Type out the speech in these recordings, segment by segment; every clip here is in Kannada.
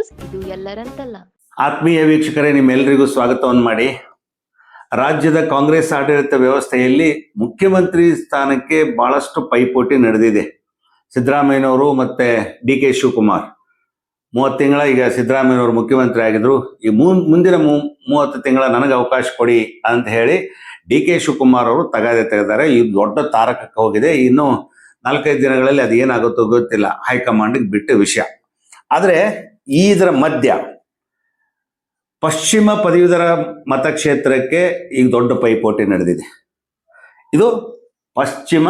ನ್ಯೂಸ್, ಇದು ಎಲ್ಲರಂತಲ್ಲ. ಆತ್ಮೀಯ ವೀಕ್ಷಕರೇ ನಿಮ್ಮೆಲ್ಲರಿಗೂ ಸ್ವಾಗತವನ್ನು ಮಾಡಿ. ರಾಜ್ಯದ ಕಾಂಗ್ರೆಸ್ ಆಡಳಿತ ವ್ಯವಸ್ಥೆಯಲ್ಲಿ ಮುಖ್ಯಮಂತ್ರಿ ಸ್ಥಾನಕ್ಕೆ ಬಹಳಷ್ಟು ಪೈಪೋಟಿ ನಡೆದಿದೆ. ಸಿದ್ದರಾಮಯ್ಯನವರು ಮತ್ತೆ ಡಿ ಕೆ ಶಿವಕುಮಾರ್. ಮೂವತ್ತು ತಿಂಗಳ ಈಗ ಸಿದ್ದರಾಮಯ್ಯನವರು ಮುಖ್ಯಮಂತ್ರಿ ಆಗಿದ್ರು. ಈ ಮುಂದಿನ ಮೂವತ್ತು ತಿಂಗಳ ನನಗೆ ಅವಕಾಶ ಕೊಡಿ ಅಂತ ಹೇಳಿ ಡಿ ಕೆ ಶಿವಕುಮಾರ್ ಅವರು ತಗಾದೆ ತೆಗೆದಾರೆ. ಈ ದೊಡ್ಡ ತಾರಕಕ್ಕೆ ಹೋಗಿದೆ. ಇನ್ನು ನಾಲ್ಕೈದು ದಿನಗಳಲ್ಲಿ ಅದು ಏನಾಗುತ್ತೋ ಗೊತ್ತಿಲ್ಲ. ಹೈಕಮಾಂಡ್ಗೆ ಬಿಟ್ಟ ವಿಷಯ. ಆದರೆ ಈ ಇದರ ಮಧ್ಯ ಪಶ್ಚಿಮ ಪದವೀಧರ ಮತಕ್ಷೇತ್ರಕ್ಕೆ ಈಗ ದೊಡ್ಡ ಪೈಪೋಟಿ ನಡೆದಿದೆ. ಇದು ಪಶ್ಚಿಮ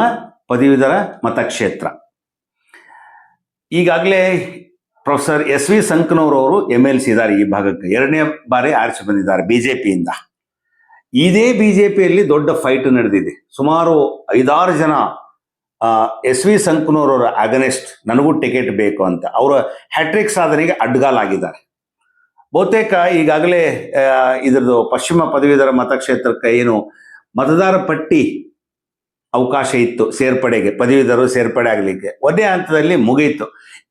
ಪದವೀಧರ ಮತಕ್ಷೇತ್ರ. ಈಗಾಗಲೇ ಪ್ರೊಫೆಸರ್ ಎಸ್ ವಿ ಸಂಕನೂರವರು ಎಂ ಎಲ್ ಸಿ ಇದ್ದಾರೆ ಈ ಭಾಗಕ್ಕೆ. ಎರಡನೇ ಬಾರಿ ಆರಿಸಿ ಬಂದಿದ್ದಾರೆ ಬಿ ಜೆ ಪಿಯಿಂದ ಇದೇ ಬಿಜೆಪಿಯಲ್ಲಿ ದೊಡ್ಡ ಫೈಟ್ ನಡೆದಿದೆ. ಸುಮಾರು ಐದಾರು ಜನ ಎಸ್ ವಿ ಸಂಕನೂರವರ ಅಗನೆಸ್ಟ್ ನನಗೂ ಟಿಕೆಟ್ ಬೇಕು ಅಂತ. ಅವರ ಹ್ಯಾಟ್ರಿಕ್ ಸಾಧನೆಗೆ ಅಡ್ಗಾಲಾಗಿದ್ದಾರೆ ಬಹುತೇಕ ಈಗಾಗಲೇ ಇದರದು ಪಶ್ಚಿಮ ಪದವೀಧರ ಮತಕ್ಷೇತ್ರಕ್ಕೆ ಏನು ಮತದಾರ ಪಟ್ಟಿ ಅವಕಾಶ ಇತ್ತು ಸೇರ್ಪಡೆಗೆ, ಪದವೀಧರರು ಸೇರ್ಪಡೆ ಆಗಲಿಕ್ಕೆ. ಒಂದೇ ಹಂತದಲ್ಲಿ ಮುಗಿಯಿತು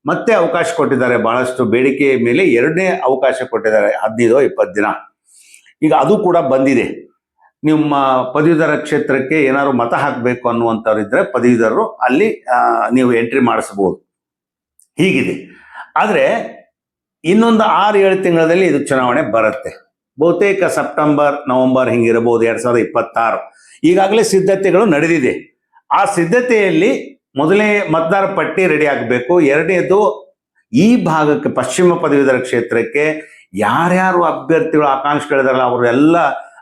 ಮತ್ತೆ ಅವಕಾಶ ಕೊಟ್ಟಿದ್ದಾರೆ, ಬಹಳಷ್ಟು ಬೇಡಿಕೆ ಮೇಲೆ ಎರಡನೇ ಅವಕಾಶ ಕೊಟ್ಟಿದ್ದಾರೆ, ಹದಿನೈದು ಇಪ್ಪತ್ತು ದಿನ. ಈಗ ಅದು ಕೂಡ ಬಂದಿದೆ. ನಿಮ್ಮ ಪದವೀಧರ ಕ್ಷೇತ್ರಕ್ಕೆ ಏನಾದ್ರು ಮತ ಹಾಕಬೇಕು ಅನ್ನುವಂಥವ್ರು ಇದ್ರೆ ಪದವೀಧರರು ಅಲ್ಲಿ ನೀವು ಎಂಟ್ರಿ ಮಾಡಿಸಬಹುದು. ಹೀಗಿದೆ. ಆದರೆ ಇನ್ನೊಂದು ಆರು, ಏಳು ತಿಂಗಳಲ್ಲಿ ಇದು ಚುನಾವಣೆ ಬರುತ್ತೆ. ಬಹುತೇಕ ಸೆಪ್ಟೆಂಬರ್, ನವೆಂಬರ್ ಹಿಂಗಿರಬಹುದು, ಎರಡು ಸಾವಿರದ ಇಪ್ಪತ್ತಾರು. ಈಗಾಗಲೇ ಸಿದ್ಧತೆಗಳು ನಡೆದಿದೆ. ಆ ಸಿದ್ಧತೆಯಲ್ಲಿ ಮೊದಲೇ ಮತದಾರ ಪಟ್ಟಿ ರೆಡಿ ಆಗಬೇಕು. ಎರಡನೇದು ಈ ಭಾಗಕ್ಕೆ, ಪಶ್ಚಿಮ ಪದವೀಧರ ಕ್ಷೇತ್ರಕ್ಕೆ ಯಾರ್ಯಾರು ಅಭ್ಯರ್ಥಿಗಳು ಆಕಾಂಕ್ಷಿಗಳಿದಾರಲ್ಲ ಅವರೆಲ್ಲ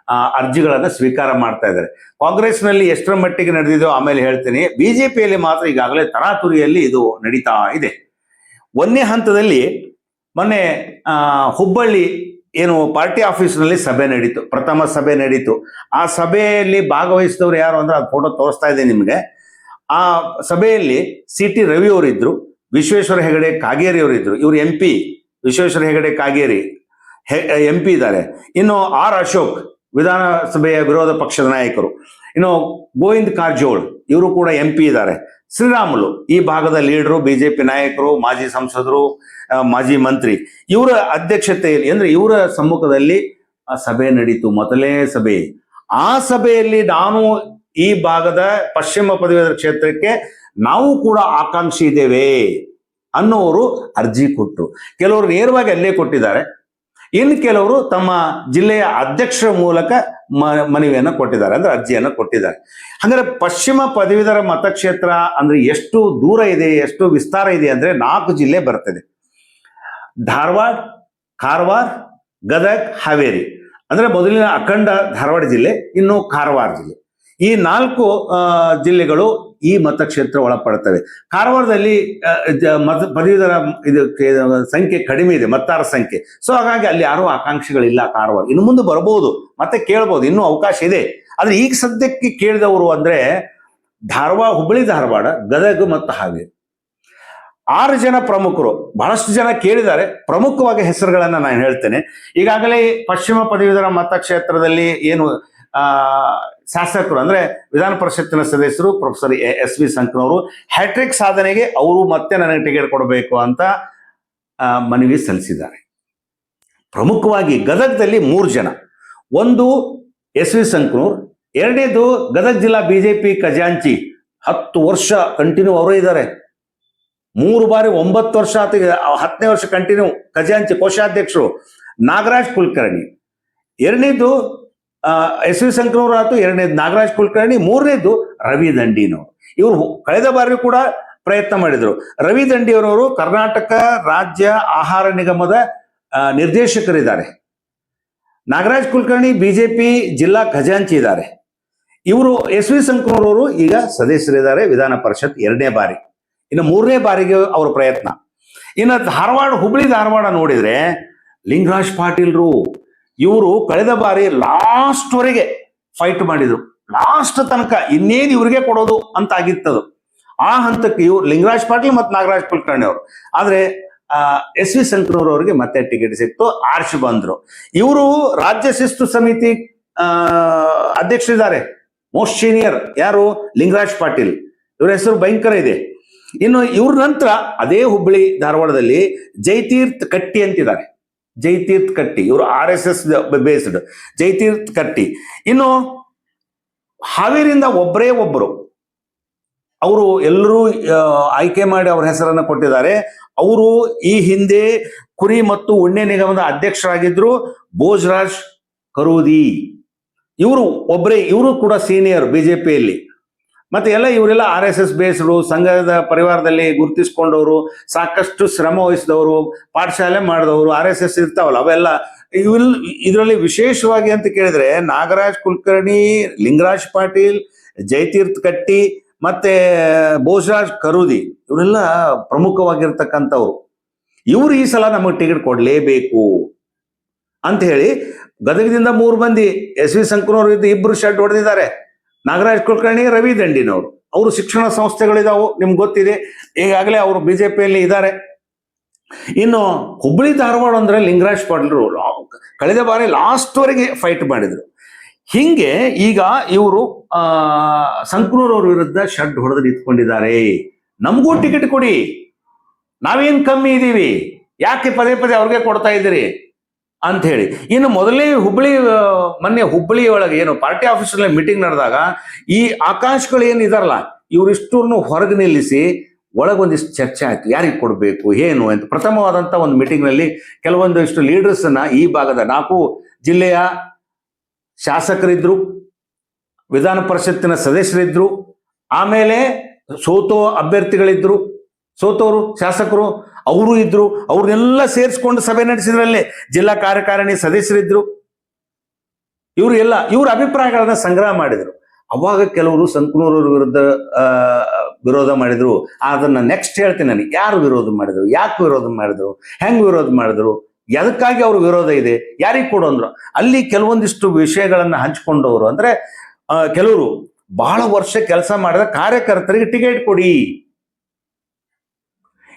ಅರ್ಜಿಗಳನ್ನ ಸ್ವೀಕಾರ ಮಾಡ್ತಾ ಇದ್ದಾರೆ. ಕಾಂಗ್ರೆಸ್ನಲ್ಲಿ ಎಷ್ಟರ ಮಟ್ಟಿಗೆ ನಡೆದಿದೆಯೋ ಆಮೇಲೆ ಹೇಳ್ತೀನಿ. ಬಿಜೆಪಿಯಲ್ಲಿ ಮಾತ್ರ ಈಗಾಗಲೇ ತರಾತುರಿಯಲ್ಲಿ ಇದು ನಡೀತಾ ಇದೆ. ಒಂದೇ ಹಂತದಲ್ಲಿ ಮೊನ್ನೆ ಆ, ಹುಬ್ಬಳ್ಳಿ ಏನು ಪಾರ್ಟಿ ಆಫೀಸ್ನಲ್ಲಿ ಸಭೆ ನಡೀತು. ಪ್ರಥಮ ಸಭೆ ನಡೀತು. ಆ ಸಭೆಯಲ್ಲಿ ಭಾಗವಹಿಸಿದವರು ಯಾರು ಅಂದ್ರೆ ಅದು ಫೋಟೋ ತೋರಿಸ್ತಾ ಇದೆ ನಿಮಗೆ. ಆ ಸಭೆಯಲ್ಲಿ ಸಿ ಟಿ ರವಿ ಅವರಿದ್ರು ವಿಶ್ವೇಶ್ವರ ಹೆಗಡೆ ಕಾಗೇರಿ ಅವರಿದ್ರು. ಇವರು M P Vishweshwar Hegde Kageri M P ಇದ್ದಾರೆ. ಇನ್ನು ಆರ್ ಅಶೋಕ್ ವಿಧಾನಸಭೆಯ ವಿರೋಧ ಪಕ್ಷದ ನಾಯಕರು. ಇನ್ನು ಗೋವಿಂದ್ ಕಾರಜೋಳ್, ಇವರು ಕೂಡ ಎಂ ಪಿ ಇದ್ದಾರೆ. ಶ್ರೀರಾಮುಲು ಈ ಭಾಗದ ಲೀಡರು ಬಿಜೆಪಿ ನಾಯಕರು, ಮಾಜಿ ಸಂಸದರು ಮಾಜಿ ಮಂತ್ರಿ, ಇವರ ಅಧ್ಯಕ್ಷತೆಯಲ್ಲಿ ಅಂದ್ರೆ ಇವರ ಸಮ್ಮುಖದಲ್ಲಿ ಆ ಸಭೆ ನಡೀತು, ಮೊದಲೇ ಸಭೆ. ಆ ಸಭೆಯಲ್ಲಿ ನಾನು ಈ ಭಾಗದ ಪಶ್ಚಿಮ ಪದವೀಧರ ಕ್ಷೇತ್ರಕ್ಕೆ ನಾವು ಕೂಡ ಆಕಾಂಕ್ಷಿ ಇದ್ದೇವೆ ಅನ್ನೋರು ಅರ್ಜಿ ಕೊಟ್ಟರು ಕೆಲವರು ನೇರವಾಗಿ ಅಲ್ಲೇ ಕೊಟ್ಟಿದ್ದಾರೆ. ಇನ್ನು ಕೆಲವರು ತಮ್ಮ ಜಿಲ್ಲೆಯ ಅಧ್ಯಕ್ಷರ ಮೂಲಕ ಮನವಿಯನ್ನು ಕೊಟ್ಟಿದ್ದಾರೆ, ಅಂದ್ರೆ ಅರ್ಜಿಯನ್ನು ಕೊಟ್ಟಿದ್ದಾರೆ. ಅಂದರೆ ಪಶ್ಚಿಮ ಪದವೀಧರ ಮತಕ್ಷೇತ್ರ ಅಂದ್ರೆ ಎಷ್ಟು ದೂರ ಇದೆ, ಎಷ್ಟು ವಿಸ್ತಾರ ಇದೆ ಅಂದ್ರೆ ನಾಲ್ಕು ಜಿಲ್ಲೆ ಬರ್ತದೆ. ಧಾರವಾಡ, ಕಾರವಾರ, ಗದಗ, ಹಾವೇರಿ. ಅಂದ್ರೆ ಮೊದಲಿನ ಅಖಂಡ ಧಾರವಾಡ ಜಿಲ್ಲೆ, ಇನ್ನು ಕಾರವಾರ ಜಿಲ್ಲೆ. ಈ ನಾಲ್ಕು ಜಿಲ್ಲೆಗಳು ಈ ಮತಕ್ಷೇತ್ರ ಒಳಪಡುತ್ತವೆ. ಕಾರವಾರದಲ್ಲಿ ಮತ ಪದವೀಧರ ಇದು ಸಂಖ್ಯೆ ಕಡಿಮೆ ಇದೆ, ಮತದಾರ ಸಂಖ್ಯೆ. ಸೊ ಹಾಗಾಗಿ ಅಲ್ಲಿ ಯಾರೂ ಆಕಾಂಕ್ಷಿಗಳಿಲ್ಲ ಕಾರವಾರ. ಇನ್ನು ಮುಂದೆ ಬರಬಹುದು ಮತ್ತೆ ಕೇಳಬಹುದು ಇನ್ನೂ ಅವಕಾಶ ಇದೆ. ಆದ್ರೆ ಈಗ ಸದ್ಯಕ್ಕೆ ಕೇಳಿದವರು ಅಂದ್ರೆ ಧಾರವಾಡ, ಹುಬ್ಬಳ್ಳಿ, ಧಾರವಾಡ, ಗದಗ ಮತ್ತು ಹಾವೇರಿ. ಆರು ಜನ ಪ್ರಮುಖರು, ಬಹಳಷ್ಟು ಜನ ಕೇಳಿದ್ದಾರೆ. ಪ್ರಮುಖವಾಗಿ ಹೆಸರುಗಳನ್ನ ನಾನು ಹೇಳ್ತೇನೆ. ಈಗಾಗಲೇ ಪಶ್ಚಿಮ ಪದವೀಧರ ಮತಕ್ಷೇತ್ರದಲ್ಲಿ ಏನು ಶಾಸಕರು ಅಂದ್ರೆ ವಿಧಾನ ಪರಿಷತ್ತಿನ ಸದಸ್ಯರು ಪ್ರೊಫೆಸರ್ ಎಸ್ ವಿ ಸಂಕನವರು, ಹ್ಯಾಟ್ರಿಕ್ ಸಾಧನೆಗೆ ಅವರು ಮತ್ತೆ ನನಗೆ ಟಿಕೆಟ್ ಕೊಡಬೇಕು ಅಂತ ಮನವಿ ಸಲ್ಲಿಸಿದ್ದಾರೆ. ಪ್ರಮುಖವಾಗಿ ಗದಗದಲ್ಲಿ ಮೂರು ಜನ. ಒಂದು ಎಸ್ ವಿ ಸಂಕನೂರ್, ಎರಡನೇದು ಗದಗ ಜಿಲ್ಲಾ ಬಿಜೆಪಿ ಖಜಾಂಚಿ. ಹತ್ತು ವರ್ಷ ಕಂಟಿನ್ಯೂ ಅವರು ಇದ್ದಾರೆ. ಮೂರು ಬಾರಿ ಒಂಬತ್ತು ವರ್ಷ ಹತ್ತನೇ ವರ್ಷ ಕಂಟಿನ್ಯೂ ಖಜಾಂಚಿ ಕೋಶಾಧ್ಯಕ್ಷರು ನಾಗರಾಜ್ ಕುಲಕರ್ಣಿ. ಎರಡನೇದು ಎಸ್ ವಿ ಶಂಕರವ್ರು ಆಯ್ತು, ಎರಡನೇದು ನಾಗರಾಜ್ ಕುಲಕರ್ಣಿ, ಮೂರನೇದು ರವಿ ದಂಡಿನವರು. ಇವರು ಕಳೆದ ಬಾರಿ ಕೂಡ ಪ್ರಯತ್ನ ಮಾಡಿದ್ರು. ರವಿ ದಂಡಿಯವರವರು ಕರ್ನಾಟಕ ರಾಜ್ಯ ಆಹಾರ ನಿಗಮದ ನಿರ್ದೇಶಕರಿದ್ದಾರೆ. ನಾಗರಾಜ್ ಕುಲಕರ್ಣಿ ಬಿಜೆಪಿ ಜಿಲ್ಲಾ ಖಜಾಂಚಿ ಇದ್ದಾರೆ. ಇವರು ಎಸ್ ವಿ ಶಂಕರವರು ಈಗ ಸದಸ್ಯರಿದ್ದಾರೆ ವಿಧಾನ ಪರಿಷತ್ ಎರಡನೇ ಬಾರಿ. ಇನ್ನು ಮೂರನೇ ಬಾರಿಗೆ ಅವರ ಪ್ರಯತ್ನ. ಇನ್ನು ಧಾರವಾಡ, ಹುಬ್ಳಿ, ಧಾರವಾಡ ನೋಡಿದ್ರೆ ಲಿಂಗರಾಜ್ ಪಾಟೀಲ್ರು ಇವರು ಕಳೆದ ಬಾರಿ ಲಾಸ್ಟ್ ವರೆಗೆ ಫೈಟ್ ಮಾಡಿದ್ರು. ಲಾಸ್ಟ್ ತನಕ ಇನ್ನೇನು ಇವರಿಗೆ ಕೊಡೋದು ಅಂತ ಆಗಿತ್ತದು. ಆ ಹಂತಕ್ಕೆ ಇವ್ರು ಲಿಂಗರಾಜ್ ಪಾಟೀಲ್ ಮತ್ತು ನಾಗರಾಜ್ ಕುಲಕರ್ಣಿ ಅವರು. ಆದ್ರೆ ಎಸ್ ವಿ ಸಂಕನೂರ್ ಅವರಿಗೆ ಮತ್ತೆ ಟಿಕೆಟ್ ಸಿಕ್ತು ಆರ್ಷ್ ಬಂದ್ರು. ಇವರು ರಾಜ್ಯ ಶಿಸ್ತು ಸಮಿತಿ ಅಧ್ಯಕ್ಷರಿದ್ದಾರೆ. ಮೋಸ್ಟ್ ಸೀನಿಯರ್ ಯಾರು? ಲಿಂಗರಾಜ್ ಪಾಟೀಲ್. ಇವರ ಹೆಸರು ಭಯಂಕರ ಇದೆ. ಇನ್ನು ಇವ್ರ ನಂತರ ಅದೇ ಹುಬ್ಬಳ್ಳಿ ಧಾರವಾಡದಲ್ಲಿ ಜೈತೀರ್ಥ ಕಟ್ಟಿ ಅಂತಿದ್ದಾರೆ. ಜೈತೀರ್ಥ ಕಟ್ಟಿ, ಇವರು R S S based Jaitirth Katti. ಇನ್ನು ಹಾವೇರಿಯಿಂದ ಒಬ್ಬರೇ ಒಬ್ಬರು ಅವರು ಎಲ್ಲರೂ ಆಯ್ಕೆ ಮಾಡಿ ಅವ್ರ ಹೆಸರನ್ನು ಕೊಟ್ಟಿದ್ದಾರೆ. ಅವರು ಈ ಹಿಂದೆ ಕುರಿ ಮತ್ತು ಉಣ್ಣೆ ನಿಗಮದ ಅಧ್ಯಕ್ಷರಾಗಿದ್ರು ಭೋಜರಾಜ್ ಕರೂದಿ. ಇವರು ಒಬ್ಬರೇ ಇವರು ಕೂಡ ಸೀನಿಯರ್ ಬಿಜೆಪಿಯಲ್ಲಿ ಮತ್ತೆ ಎಲ್ಲ ಇವರೆಲ್ಲ ಆರ್ ಎಸ್ ಎಸ್ ಬೇಸ್ರು ಸಂಘದ ಪರಿವಾರದಲ್ಲಿ ಗುರುತಿಸ್ಕೊಂಡವರು, ಸಾಕಷ್ಟು ಶ್ರಮ ವಹಿಸಿದವರು, ಪಾಠಶಾಲೆ ಮಾಡಿದವರು ಆರ್ ಎಸ್ ಎಸ್ ಇರ್ತಾವಲ್ಲ, ಅವೆಲ್ಲ ಇವೆಲ್ಲ ಇದರಲ್ಲಿ ವಿಶೇಷವಾಗಿ ಅಂತ ಕೇಳಿದ್ರೆ ನಾಗರಾಜ್ ಕುಲಕರ್ಣಿ, ಲಿಂಗರಾಜ್ ಪಾಟೀಲ್, ಜಯತೀರ್ಥ ಕಟ್ಟಿ, ಮತ್ತೆ ಬೋಸರಾಜ್ ಕರುದಿ, ಇವರೆಲ್ಲ ಪ್ರಮುಖವಾಗಿರ್ತಕ್ಕಂಥವ್ರು. ಇವರು ಈ ಸಲ ನಮಗೆ ಟಿಕೆಟ್ ಕೊಡಲೇಬೇಕು ಅಂತ ಹೇಳಿ ಗದಗದಿಂದ ಮೂರು ಮಂದಿ ಎಸ್ ವಿ ಅವರು ಇದ್ದು ಇಬ್ಬರು ಶರ್ಟ್ ಹೊಡೆದಿದ್ದಾರೆ. ನಾಗರಾಜ್ ಕುಲಕರ್ಣಿ, ರವಿ ದಂಡಿನವರು. ಅವರು ಶಿಕ್ಷಣ ಸಂಸ್ಥೆಗಳಿದಾವು, ನಿಮ್ಗೆ ಗೊತ್ತಿದೆ. ಈಗಾಗಲೇ ಅವರು ಬಿಜೆಪಿಯಲ್ಲಿ ಇದ್ದಾರೆ. ಇನ್ನು ಹುಬ್ಬಳ್ಳಿ ಧಾರವಾಡ ಅಂದ್ರೆ ಲಿಂಗರಾಜ್ ಪಾಟೀಲ್ರು ಕಳೆದ ಬಾರಿ ಲಾಸ್ಟ್ ವರೆಗೆ ಫೈಟ್ ಮಾಡಿದ್ರು. ಹಿಂಗೆ ಈಗ ಇವರು, ಆ ಸಂಕನೂರವ್ರ ವಿರುದ್ಧ ಶಡ್ ಹೊಡೆದು ನಿಂತ್ಕೊಂಡಿದ್ದಾರೆ. ನಮಗೂ ಟಿಕೆಟ್ ಕೊಡಿ. ನಾವೇನ್ ಕಮ್ಮಿ ಇದ್ದೀವಿ ಯಾಕೆ ಪದೇ ಪದೇ ಅವ್ರಿಗೆ ಕೊಡ್ತಾ ಇದ್ದೀರಿ? ಅಂತ ಹೇಳಿ. ಇನ್ನು ಮೊದಲೇ ಹುಬ್ಬಳ್ಳಿ ಮೊನ್ನೆ ಹುಬ್ಬಳ್ಳಿ ಒಳಗೆ ಏನು ಪಾರ್ಟಿ ಆಫೀಸಲ್ಲಿ ಮೀಟಿಂಗ್ ನಡೆದಾಗ ಈ ಆಕಾಶಗಳು ಏನಿದಾರಲ್ಲ ಇವರಿಷ್ಟನ್ನು ಹೊರಗೆ ನಿಲ್ಲಿಸಿ ಒಳಗೊಂದಿಷ್ಟು ಚರ್ಚೆ ಆಯ್ತು. ಯಾರಿಗೆ ಕೊಡಬೇಕು, ಏನು ಅಂತ ಪ್ರಥಮವಾದಂತ ಒಂದು ಮೀಟಿಂಗ್ನಲ್ಲಿ ಕೆಲವೊಂದಿಷ್ಟು ಲೀಡರ್ಸ್ ಅನ್ನ ಈ ಭಾಗದ ನಾಲ್ಕು ಜಿಲ್ಲೆಯ ಶಾಸಕರಿದ್ರು, ವಿಧಾನ ಪರಿಷತ್ತಿನ ಸದಸ್ಯರಿದ್ರು, ಆಮೇಲೆ ಸೋತೋ ಅಭ್ಯರ್ಥಿಗಳಿದ್ರು. ಸೋತೋರು, ಶಾಸಕರು ಅವರು ಇದ್ರು, ಅವ್ರನ್ನೆಲ್ಲ ಸೇರಿಸ್ಕೊಂಡು ಸಭೆ ನಡೆಸಿದ್ರಲ್ಲೇ ಜಿಲ್ಲಾ ಕಾರ್ಯಕಾರಿಣಿ ಸದಸ್ಯರಿದ್ರು. ಇವರು ಎಲ್ಲ, ಇವ್ರ ಅಭಿಪ್ರಾಯಗಳನ್ನ ಸಂಗ್ರಹ ಮಾಡಿದ್ರು. ಅವಾಗ ಕೆಲವರು ಸಂಕನೂರವ್ರ ವಿರುದ್ಧ ವಿರೋಧ ಮಾಡಿದ್ರು. ಅದನ್ನ ನೆಕ್ಸ್ಟ್ ಹೇಳ್ತೀನಿ ನನಗೆ ಯಾರು ವಿರೋಧ ಮಾಡಿದ್ರು? ಯಾಕೆ ವಿರೋಧ ಮಾಡಿದ್ರು? ಹೆಂಗ್ ವಿರೋಧ ಮಾಡಿದ್ರು? ಎದಕ್ಕಾಗಿ ಅವ್ರ ವಿರೋಧ ಇದೆ? ಯಾರಿಗೆ ಕೊಡು ಅಂದ್ರು? ಅಲ್ಲಿ ಕೆಲವೊಂದಿಷ್ಟು ವಿಷಯಗಳನ್ನ ಹಂಚಿಕೊಂಡವರು ಅಂದ್ರೆ ಕೆಲವರು ಬಹಳ ವರ್ಷ ಕೆಲಸ ಮಾಡಿದ ಕಾರ್ಯಕರ್ತರಿಗೆ ಟಿಕೆಟ್ ಕೊಡಿ.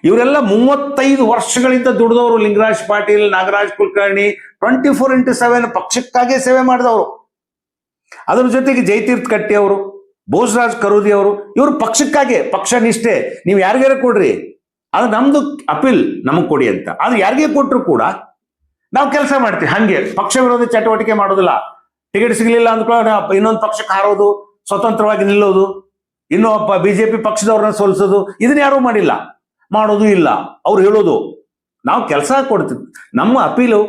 ಇವರೆಲ್ಲ ಮೂವತ್ತೈದು ವರ್ಷಗಳಿಂದ ದುಡಿದವರು. Lingaraj Patil, Nagaraj Kulkarni twenty four into seven ಪಕ್ಷಕ್ಕಾಗಿ ಸೇವೆ ಮಾಡಿದವರು. ಅದರ ಜೊತೆಗೆ ಜಯತೀರ್ಥ ಕಟ್ಟಿ ಅವರು ಭೋಜರಾಜ್ ಕರೂದಿ ಅವರು, ಇವರು ಪಕ್ಷಕ್ಕಾಗಿ, ಪಕ್ಷ ನಿಷ್ಠೆ. ನೀವು ಯಾರಿಗಾರ ಕೊಡ್ರಿ? ಅದು ನಮ್ದು ಅಪೀಲ್, ನಮಗ್ ಕೊಡಿ ಅಂತ. ಅದು ಯಾರಿಗೆ ಕೊಟ್ಟರು ಕೂಡ ನಾವು ಕೆಲಸ ಮಾಡ್ತೀವಿ. ಹಂಗೆ, ಪಕ್ಷ ವಿರೋಧಿ ಚಟುವಟಿಕೆ ಮಾಡೋದಿಲ್ಲ. ಟಿಕೆಟ್ ಸಿಗಲಿಲ್ಲ ಅಂದ್ಕೊಳ್ಳೋ ಇನ್ನೊಂದು ಪಕ್ಷಕ್ಕೆ ಹಾರೋದು, ಸ್ವತಂತ್ರವಾಗಿ ನಿಲ್ಲೋದು, ಇನ್ನೊಬ್ಬ ಬಿಜೆಪಿ ಪಕ್ಷದವ್ರನ್ನ ಸೋಲಿಸೋದು, ಇದನ್ನ ಯಾರೂ ಮಾಡಿಲ್ಲ. ಮಾಡೋದು ಇಲ್ಲ. ಅವ್ರು ಹೇಳೋದು, ನಾವು ಕೆಲಸ ಕೊಡ್ತೀವಿ ನಮ್ಮ ಅಪೀಲು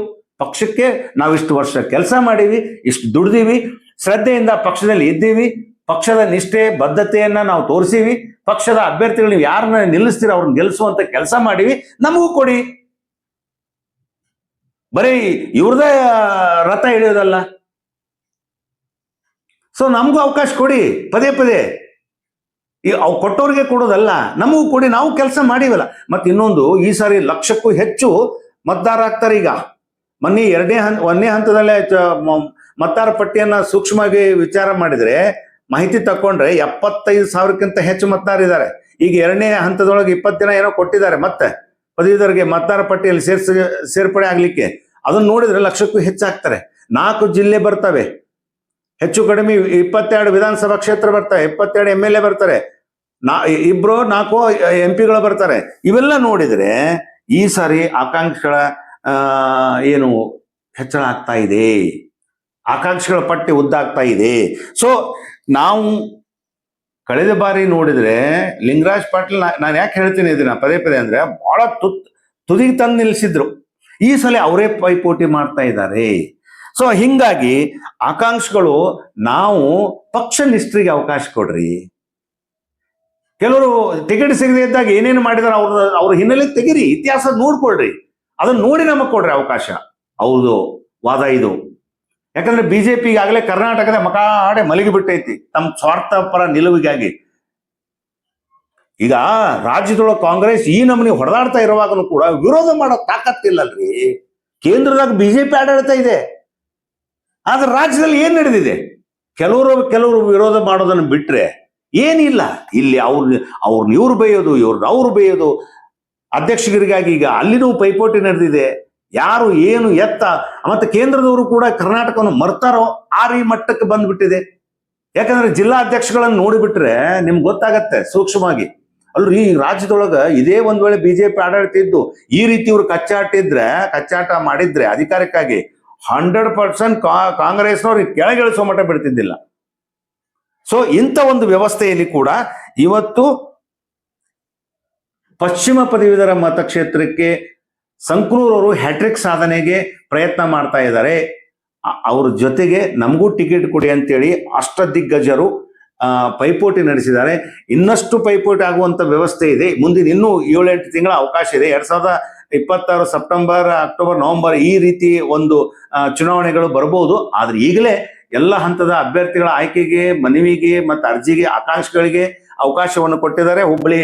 ಪಕ್ಷಕ್ಕೆ ನಾವಿಷ್ಟು ವರ್ಷ ಕೆಲಸ ಮಾಡೀವಿ, ಇಷ್ಟು ದುಡ್ದೀವಿ, ಶ್ರದ್ಧೆಯಿಂದ ಪಕ್ಷದಲ್ಲಿ ಇದ್ದೀವಿ, ಪಕ್ಷದ ನಿಷ್ಠೆ, ಬದ್ಧತೆಯನ್ನ ನಾವು ತೋರಿಸೀವಿ, ಪಕ್ಷದ ಅಭ್ಯರ್ಥಿಗಳು ನೀವು ಯಾರನ್ನ ನಿಲ್ಲಿಸ್ತೀರ, ಅವ್ರನ್ನ ಗೆಲ್ಲಿಸುವಂತ ಕೆಲಸ ಮಾಡೀವಿ, ನಮಗೂ ಕೊಡಿ. ಬರೀ ಇವ್ರದೇ ರಥ ಹಿಡಿಯೋದಲ್ಲ ಸೊ ನಮಗೂ ಅವಕಾಶ ಕೊಡಿ, ಪದೇ ಪದೇ. ಈ ಅವು ಕೊಟ್ಟವ್ರಿಗೆ ಕೊಡೋದಲ್ಲ, ನಮಗೂ ಕೊಡಿ, ನಾವು ಕೆಲಸ ಮಾಡಿವಲ್ಲ. ಮತ್ತೆ ಇನ್ನೊಂದು, ಈ ಸಾರಿ ಲಕ್ಷಕ್ಕೂ ಹೆಚ್ಚು ಮತದಾರ ಆಗ್ತಾರೆ ಈಗ. ಮೊನ್ನೆ ಎರಡನೇ ಹಂತ ಒಂದನೇ ಹಂತದಲ್ಲೇ ಮತದಾರ ಪಟ್ಟಿಯನ್ನ ಸೂಕ್ಷ್ಮವಾಗಿ ವಿಚಾರ ಮಾಡಿದ್ರೆ, ಮಾಹಿತಿ ತಕೊಂಡ್ರೆ ಎಪ್ಪತ್ತೈದು ಸಾವಿರಕ್ಕಿಂತ ಹೆಚ್ಚು ಮತದಾರ ಇದ್ದಾರೆ. ಈಗ ಎರಡನೇ ಹಂತದೊಳಗೆ ಇಪ್ಪತ್ತು ದಿನ ಏನೋ ಕೊಟ್ಟಿದ್ದಾರೆ, ಮತ್ತೆ ಪದವೀಧರಿಗೆ ಮತದಾರ ಪಟ್ಟಿಯಲ್ಲಿ ಸೇರ್ಸ, ಸೇರ್ಪಡೆ ಆಗ್ಲಿಕ್ಕೆ. ಅದನ್ನ ನೋಡಿದ್ರೆ ಲಕ್ಷಕ್ಕೂ ಹೆಚ್ಚಾಗ್ತಾರೆ. ನಾಲ್ಕು ಜಿಲ್ಲೆ ಬರ್ತವೆ. ಹೆಚ್ಚು ಕಡಿಮೆ ಇಪ್ಪತ್ತೆರಡು ವಿಧಾನಸಭಾ ಕ್ಷೇತ್ರ ಬರ್ತಾರೆ, ಇಪ್ಪತ್ತೆರಡು ಎಂ ಎಲ್ ಎ ಬರ್ತಾರೆ, ನಾ, ಇಬ್ರು ನಾಲ್ಕು ಎಂ ಪಿಗಳು ಬರ್ತಾರೆ. ಇವೆಲ್ಲ ನೋಡಿದ್ರೆ ಈ ಸಾರಿ ಆಕಾಂಕ್ಷಿಗಳ ಏನು ಹೆಚ್ಚಳ ಆಗ್ತಾ ಇದೆ. ಆಕಾಂಕ್ಷಿಗಳ ಪಟ್ಟಿ ಉದ್ದಾಗ್ತಾ ಇದೆ. ಸೊ ನಾವು ಕಳೆದ ಬಾರಿ ನೋಡಿದ್ರೆ ಲಿಂಗರಾಜ್ ಪಾಟೀಲ್ ನಾನು ಯಾಕೆ ಹೇಳ್ತೀನಿ ಇದನ್ನ ಪದೇ ಪದೇ ಅಂದ್ರೆ ಬಹಳ ತುತ್, ತುದಿಗೆ ತಂದು ನಿಲ್ಲಿಸಿದ್ರು ಈ ಸಲ ಅವರೇ ಪೈಪೋಟಿ ಮಾಡ್ತಾ ಇದ್ದಾರೆ. ಸೊ ಹಿಂಗಾಗಿ ಆಕಾಂಕ್ಷಿಗಳು, ನಾವು ಪಕ್ಷ ನಿಷ್ಠರಿಗೆ ಅವಕಾಶ ಕೊಡ್ರಿ. ಕೆಲವರು ಟಿಕೆಟ್ ಸಿಗದೆ ಇದ್ದಾಗ ಏನೇನು ಮಾಡಿದಾರೆ ಅವ್ರ ಅವ್ರ ಹಿನ್ನೆಲೆ ತೆಗೀರಿ, ಇತಿಹಾಸ ನೋಡ್ಕೊಳ್ರಿ. ಅದನ್ನ ನೋಡಿ ನಮಗೆ ಕೊಡ್ರಿ ಅವಕಾಶ. ಹೌದು, ವಾದ ಇದು. ಯಾಕಂದ್ರೆ ಬಿಜೆಪಿ ಈಗಾಗಲೇ ಕರ್ನಾಟಕದ ಮಕಾಡೆ ಮಲಗಿ ಬಿಟ್ಟೈತಿ, ತಮ್ಮ ಸ್ವಾರ್ಥ ಪರ ನಿಲುವಿಗಾಗಿ. ಈಗ ರಾಜ್ಯದೊಳಗೆ ಕಾಂಗ್ರೆಸ್ ಈ ನಮೂನಿ ಹೊಡೆದಾಡ್ತಾ ಇರುವಾಗಲೂ ಕೂಡ ವಿರೋಧ ಮಾಡೋ ತಾಕತ್ತಿಲ್ಲಲ್ರಿ. ಕೇಂದ್ರದಾಗ ಬಿಜೆಪಿ ಆಡಳಿತ ಇದೆ. ಆದ್ರೆ ರಾಜ್ಯದಲ್ಲಿ ಏನ್ ನಡೆದಿದೆ? ಕೆಲವರು ಕೆಲವರು ವಿರೋಧ ಮಾಡೋದನ್ನು ಬಿಟ್ರೆ ಏನಿಲ್ಲ. ಇಲ್ಲಿ ಅವ್ರ ಅವ್ರನ್ನ ಇವ್ರು ಬೇಯೋದು ಇವ್ರನ್ನ ಅವ್ರು ಬೇಯೋದು. ಅಧ್ಯಕ್ಷರಿಗಾಗಿ ಈಗ ಅಲ್ಲಿನೂ ಪೈಪೋಟಿ ನಡೆದಿದೆ. ಯಾರು ಏನು ಎತ್ತ, ಮತ್ತೆ ಕೇಂದ್ರದವರು ಕೂಡ ಕರ್ನಾಟಕವನ್ನು ಮರ್ತಾರೋ ಆ ರೀ ಮಟ್ಟಕ್ಕೆ ಬಂದ್ಬಿಟ್ಟಿದೆ. ಯಾಕಂದ್ರೆ ಜಿಲ್ಲಾ ಅಧ್ಯಕ್ಷಗಳನ್ನು ನೋಡಿಬಿಟ್ರೆ ನಿಮ್ಗೆ ಗೊತ್ತಾಗತ್ತೆ ಸೂಕ್ಷ್ಮವಾಗಿ. ಅಲ್ರಿ, ಈ ರಾಜ್ಯದೊಳಗ ಇದೇ ಒಂದ್ ವೇಳೆ ಬಿಜೆಪಿ ಆಡಳಿತ ಇದ್ದು ಈ ರೀತಿ ಇವ್ರು ಕಚ್ಚಾಟಿದ್ರೆ, ಕಚ್ಚಾಟ ಮಾಡಿದ್ರೆ ಅಧಿಕಾರಕ್ಕಾಗಿ ಹಂಡ್ರೆಡ್ ಪರ್ಸೆಂಟ್ ಕಾಂಗ್ರೆಸ್ನವ್ರು ಕೆಳಗಿಳಿಸೋ ಮಟ್ಟ ಬಿಡ್ತಿದ್ದಿಲ್ಲ. ಸೊ ಇಂಥ ಒಂದು ವ್ಯವಸ್ಥೆಯಲ್ಲಿ ಕೂಡ ಇವತ್ತು ಪಶ್ಚಿಮ ಪದವೀಧರ ಮತಕ್ಷೇತ್ರಕ್ಕೆ ಸಂಕ್ರೂರವರು ಹ್ಯಾಟ್ರಿಕ್ ಸಾಧನೆಗೆ ಪ್ರಯತ್ನ ಮಾಡ್ತಾ ಇದ್ದಾರೆ. ಅವ್ರ ಜೊತೆಗೆ ನಮಗೂ ಟಿಕೆಟ್ ಕೊಡಿ ಅಂತೇಳಿ ಅಷ್ಟ ದಿಗ್ಗಜರು ಪೈಪೋಟಿ ನಡೆಸಿದ್ದಾರೆ. ಇನ್ನಷ್ಟು ಪೈಪೋಟಿ ಆಗುವಂಥ ವ್ಯವಸ್ಥೆ ಇದೆ. ಮುಂದಿನ ಇನ್ನೂ ಏಳೆಂಟು ತಿಂಗಳ ಅವಕಾಶ ಇದೆ. ಎರಡ್ ಸಾವಿರದ ಇಪ್ಪತ್ತಾರು ಸೆಪ್ಟೆಂಬರ್, ಅಕ್ಟೋಬರ್, ನವೆಂಬರ್ ಈ ರೀತಿ ಒಂದು ಚುನಾವಣೆಗಳು ಬರಬಹುದು ಆದ್ರೆ ಈಗಲೇ ಎಲ್ಲ ಹಂತದ ಅಭ್ಯರ್ಥಿಗಳ ಆಯ್ಕೆಗೆ, ಮನವಿಗೆ ಮತ್ತು ಅರ್ಜಿಗೆ ಆಕಾಂಕ್ಷಿಗಳಿಗೆ ಅವಕಾಶವನ್ನು ಕೊಟ್ಟಿದ್ದಾರೆ. ಹುಬ್ಬಳ್ಳಿ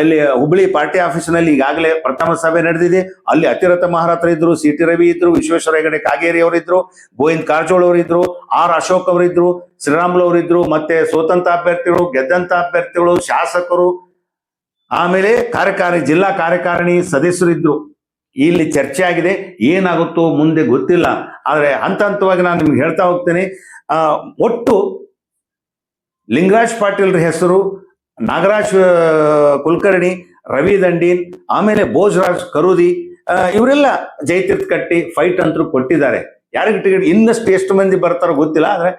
ಇಲ್ಲಿ ಹುಬ್ಬಳ್ಳಿ ಪಾರ್ಟಿ ಆಫೀಸ್ನಲ್ಲಿ ಈಗಾಗಲೇ ಪ್ರಥಮ ಸಭೆ ನಡೆದಿದೆ. ಅಲ್ಲಿ ಅತಿರಥ ಮಹಾರಾತ್ರ ಇದ್ರು ಸಿ ಟಿ ರವಿ ಇದ್ರು, ವಿಶ್ವೇಶ್ವರ ಹೆಗಡೆ ಕಾಗೇರಿ ಅವರಿದ್ರು, ಗೋವಿಂದ್ ಕಾರಜೋಳ ಅವರಿದ್ರು, ಆರ್ ಅಶೋಕ್ ಅವರಿದ್ರು, ಶ್ರೀರಾಮುಲು ಅವರಿದ್ರು, ಮತ್ತೆ ಸ್ವತಂತ್ರ ಅಭ್ಯರ್ಥಿಗಳು, ಗೆದ್ದಂತ ಅಭ್ಯರ್ಥಿಗಳು, ಶಾಸಕರು ಆಮೇಲೆ ಕಾರ್ಯಕಾರಿ, ಜಿಲ್ಲಾ ಕಾರ್ಯಕಾರಿಣಿ ಸದಸ್ಯರಿದ್ರು. ಇಲ್ಲಿ ಚರ್ಚೆ ಆಗಿದೆ. ಏನಾಗುತ್ತೋ ಮುಂದೆ ಗೊತ್ತಿಲ್ಲ. ಆದರೆ ಹಂತ ಹಂತವಾಗಿ ನಾನು ನಿಮ್ಗೆ ಹೇಳ್ತಾ ಹೋಗ್ತೇನೆ. ಒಟ್ಟು ಲಿಂಗರಾಜ್ ಪಾಟೀಲ್ರ ಹೆಸರು, ನಾಗರಾಜ್ ಕುಲಕರ್ಣಿ, ರವಿ ದಂಡೀನ್, ಆಮೇಲೆ ಭೋಜರಾಜ್ ಕರೂದಿ ಇವರೆಲ್ಲ ಜೈತೀರ್ಥ ಕಟ್ಟಿ ಫೈಟ್ ಅಂತೂ ಕೊಟ್ಟಿದ್ದಾರೆ. ಯಾರಿಗೆ ಟಿಕೆಟ್, ಇನ್ನಷ್ಟು ಎಷ್ಟು ಮಂದಿ ಬರ್ತಾರೋ ಗೊತ್ತಿಲ್ಲ. ಆದರೆ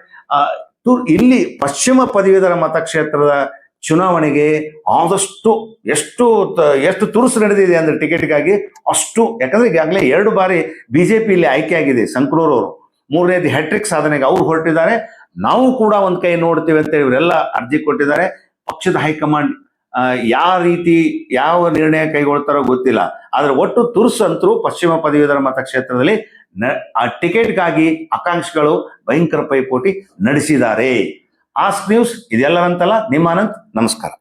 ಇಲ್ಲಿ ಪಶ್ಚಿಮ ಪದವೀಧರ ಮತಕ್ಷೇತ್ರದ ಚುನಾವಣೆಗೆ ಆದಷ್ಟು ಎಷ್ಟು ಎಷ್ಟು ತುರುಸು ನಡೆದಿದೆ ಅಂದ್ರೆ ಟಿಕೆಟ್ಗಾಗಿ ಅಷ್ಟು, ಯಾಕಂದ್ರೆ ಈಗಾಗಲೇ ಎರಡು ಬಾರಿ ಬಿ ಜೆ ಪಿ ಇಲ್ಲಿ ಆಯ್ಕೆಯಾಗಿದೆ ಸಂಕ್ರೂರ್ ಅವರು. ಮೂರನೇದು ಹ್ಯಾಟ್ರಿಕ್ ಸಾಧನೆಗೆ ಅವ್ರು ಹೊರಟಿದ್ದಾರೆ. ನಾವು ಕೂಡ ಒಂದ್ ಕೈ ನೋಡ್ತೇವೆ ಅಂತ ಇವರೆಲ್ಲ ಅರ್ಜಿ ಕೊಟ್ಟಿದ್ದಾರೆ. ಪಕ್ಷದ ಹೈಕಮಾಂಡ್ ಯಾವ ರೀತಿ, ಯಾವ ನಿರ್ಣಯ ಕೈಗೊಳ್ತಾರೋ ಗೊತ್ತಿಲ್ಲ. ಆದ್ರೆ ಒಟ್ಟು ತುರ್ಸು ಅಂತರೂ ಪಶ್ಚಿಮ ಪದವೀಧರ ಮತಕ್ಷೇತ್ರದಲ್ಲಿ ನ- ಆ ಟಿಕೆಟ್ಗಾಗಿ ಆಕಾಂಕ್ಷಿಗಳು ಭಯಂಕರ ಪೈಪೋಟಿ ನಡೆಸಿದ್ದಾರೆ. ಆಸ್ಕ್ ನ್ಯೂಸ್ ಇದೆಲ್ಲರಂತಲ್ಲ ನಿಮ್ಮ ಆನಂದ್ ನಮಸ್ಕಾರ.